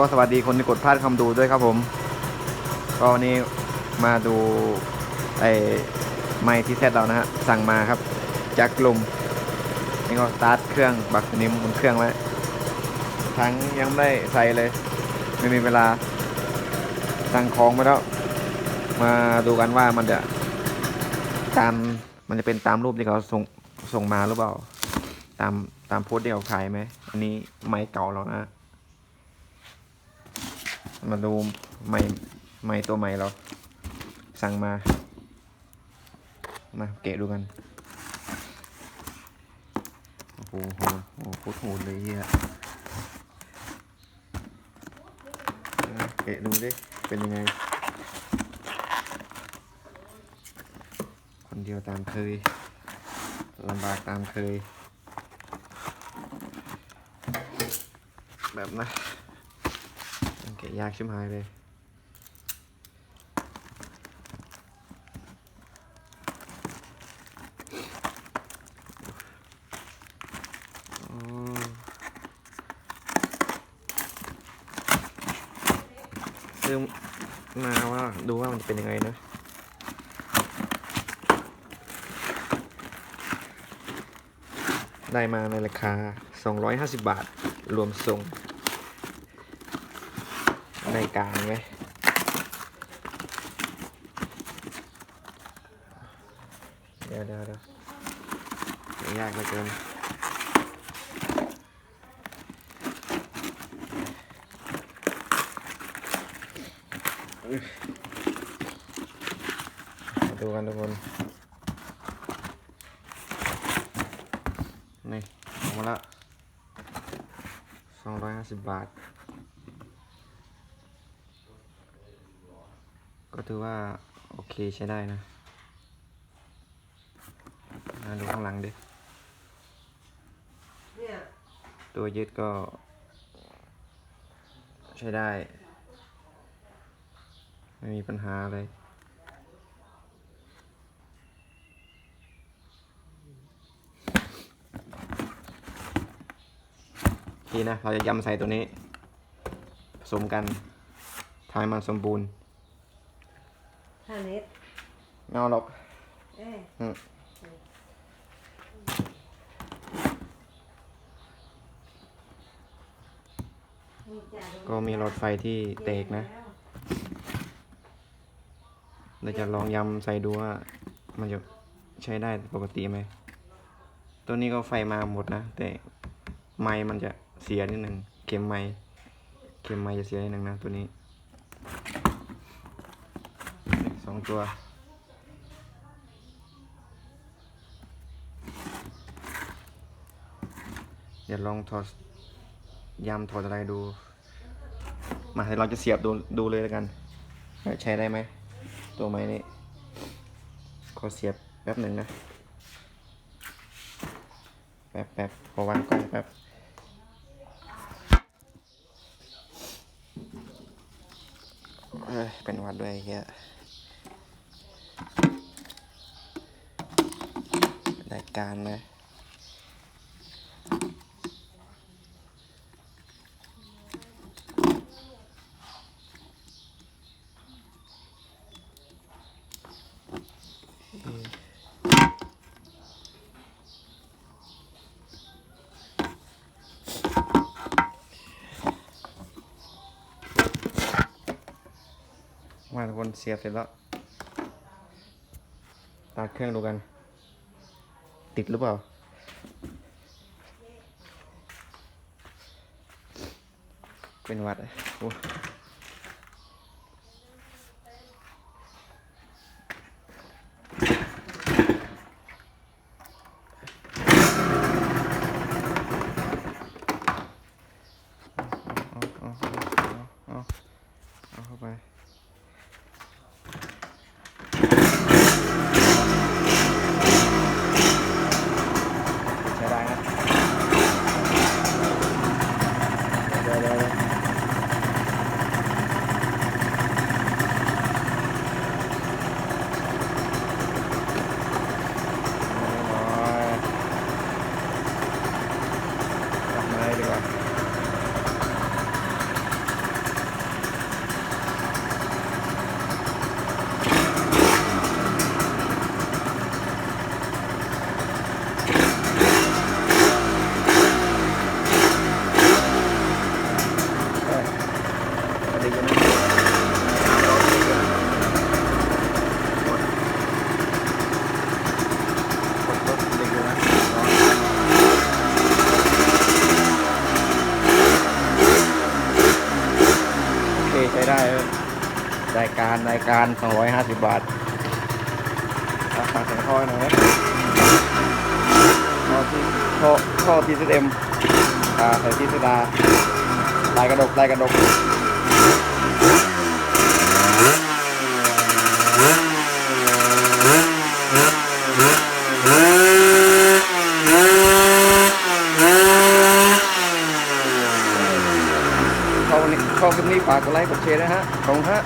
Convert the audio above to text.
ก็สวัสดีคนที่กดพลาดคำดูด้วยครับผม ก็วันนี้มาดูไอ้ไม้ที่เซตเรานะฮะสั่งมาครับจากกลุ่มนี่ก็สตาร์ทเครื่องบักสนิมบนเครื่องไว้ทั้งยังไม่ได้ใส่เลย ไม่มีเวลาสั่งของมาแล้ว มาดูกันว่ามันจะตามมันจะเป็นตามรูปที่เขาส่งส่งมาหรือเปล่า ตามตามโพสต์ที่เขาขายไหมอันนี้ไม้เก่าแล้วนะ มาดูไม้ไม้ตัวใหม่เรา สั่งมา มาเกะดูกัน โอ้โหโหโอ้โหโคตรโหดเลยเฮียอะเกะดูดิ เป็นยังไง คนเดียวตามเคยลำบากตามเคย แบบนะ มันเกะยากชิบหายเลย ซื้อมาว่าดูว่ามันจะเป็นยังไงนะได้มาในราคา 250 บาท รวมส่ง ในกลางไหมเดี๋ยวเดี๋ยวเดี๋ยวยวยากเหลือเกินมาดูกันทุกคนนี่ออกมาละสองร้อยห้าสิบบาท ก็ถือว่า โอเคใช้ได้นะมาดูข้างหลังดิตัวยึดก็ ใช้ได้ ไม่มีปัญหาเลยนี่นะ เราจะยำใส่ตัวนี้ ผสมกันทายมันสมบูรณ์ ห้าเมตรไม่เอาหรอกเอ้ยอืมนี่จ้ะดูก็มีหลอดไฟที่แตกนะเราจะลองยำใส่ดูว่า มันจะใช้ได้ปกติไหม ตัวนี้ก็ไฟมาหมดนะ แต่ไม้มันจะเสียนิดหนึ่งเข็มไม้เข็มไม้จะเสียนิดหนึ่งนะตัวนี้ ส องตัวเดี๋ยวลองถอดยำถอดอะไรดู มาเดี๋ยวเราจะเสียบดูดูเลยแล้วกัน ใช้ได้ไหม ตัวไม้นี้ ขอเสียบแป๊บหนึ่งนะ แป๊บแป๊บขอวางกล้องแป๊บเป็นวัดด้วยเฮียราย การนะมาทุกคนเสียบเสร็จแล้ว ตัดเครื่องดูกัน ติดหรือเปล่า เป็นวัดอะโอ้เอาเอาเอาเอาเอาเอาเข้าไป ใช้ได้นะ เดี๋ยวเดี๋ยวเดี๋ยวน้อยๆจับไม้ดีกว่า ได้รายการรายการ 250 บาทราคาแสงท่อหน่อยนะท่อที่ท่อท่อทีซเอ็มอ่าใส่ทีสดาลายกระดกลายกระดก ชอบวันนี้ชอบคลิปนี้ฝากกดไลค์กดแชร์นะฮะขอบคุณฮะ